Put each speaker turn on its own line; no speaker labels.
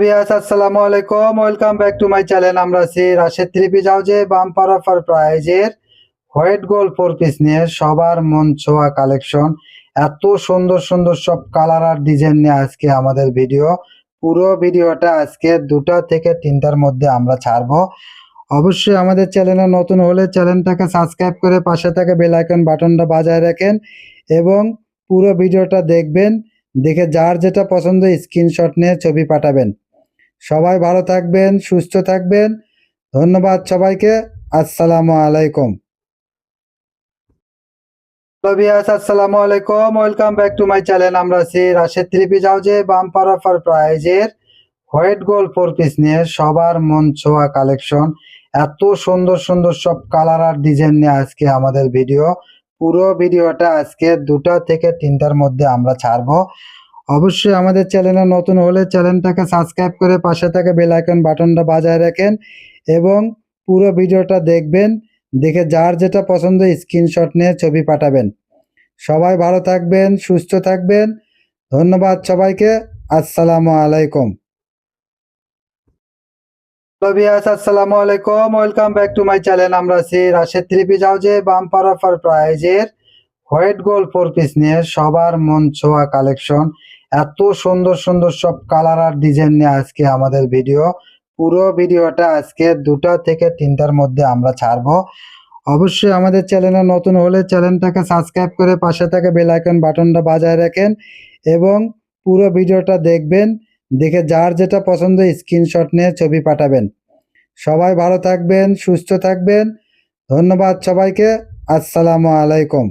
Viewers আসসালামু আলাইকুম। Welcome back to my channel আমরা Rashed bumper offer white piece নিয়ে সবার মন ছোঁয়া কালেকশন এত সুন্দর সুন্দর সব কালার আর ডিজাইন নিয়ে আজকে আমাদের ভিডিও পুরো ভিডিওটা আজকে দুটা থেকে তিনটার মধ্যে আমরা ছাড়বো। অবশ্যই আমাদের চ্যানেলে নতুন হলে চ্যানেলটাকে সাবস্ক্রাইব করে পাশে থাকা বেল বাটনটা বাজায় রাখেন এবং পুরো ভিডিওটা দেখবেন। দেখে যার যেটা পছন্দ স্ক্রিনশট নিয়ে ছবি পাঠাবেন। সবাই ভালো থাকবেন, সুস্থ থাকবেন। ধন্যবাদ সবাইকে। আসসালামু আলাইকুম। আসসালামু আলাইকুম। Welcome back to my channel আমরা আছি রাশেদ বাম্পার অফার প্রাইজের হোয়াইট পিস নিয়ে সবার মন ছোঁয়া কালেকশন এত সুন্দর সুন্দর সব কালার আর ডিজাইন নিয়ে আজকে আমাদের ভিডিও পুরো ভিডিওটা আজকে দুটা থেকে তিনটার মধ্যে আমরা ছাড়বো। অবশ্যই আমাদের চ্যানেলে নতুন হলে চ্যানেলটাকে সাবস্ক্রাইব করে পাশে থাকা বেল আইকন বাটনটা বাজায় রাখেন এবং পুরো ভিডিওটা দেখবেন, দেখে যার যেটা পছন্দ স্ক্রিনশট নিয়ে ছবি পাঠাবেন। সবাই ভালো থাকবেন, সুস্থ থাকবেন। ধন্যবাদ সবাইকে। আসসালামু আলাইকুম। ভিউয়ার্স আসসালামু আলাইকুম। ওয়েলকাম টু মাই চ্যানেল আমরা bumper white gold four piece নিয়ে সবার মন ছোঁয়া কালেকশন। এত সুন্দর সুন্দর সব কালার আর ডিজাইন নিয়ে আজকে আমাদের ভিডিও। পুরো ভিডিওটা আজকে দুটা থেকে তিনটার মধ্যে আমরা ছাড়বো। অবশ্যই আমাদের চ্যানেলে নতুন হলে চ্যানেলটাকে সাবস্ক্রাইব করে পাশে থাকা বেল বাটনটা বাজায় রাখেন এবং পুরো ভিডিওটা দেখবেন। দেখে যার যেটা পছন্দ স্ক্রিনশট নিয়ে ছবি পাঠাবেন। সবাই ভালো থাকবেন, সুস্থ থাকবেন। ধন্যবাদ সবাইকে। আসসালামু আলাইকুম।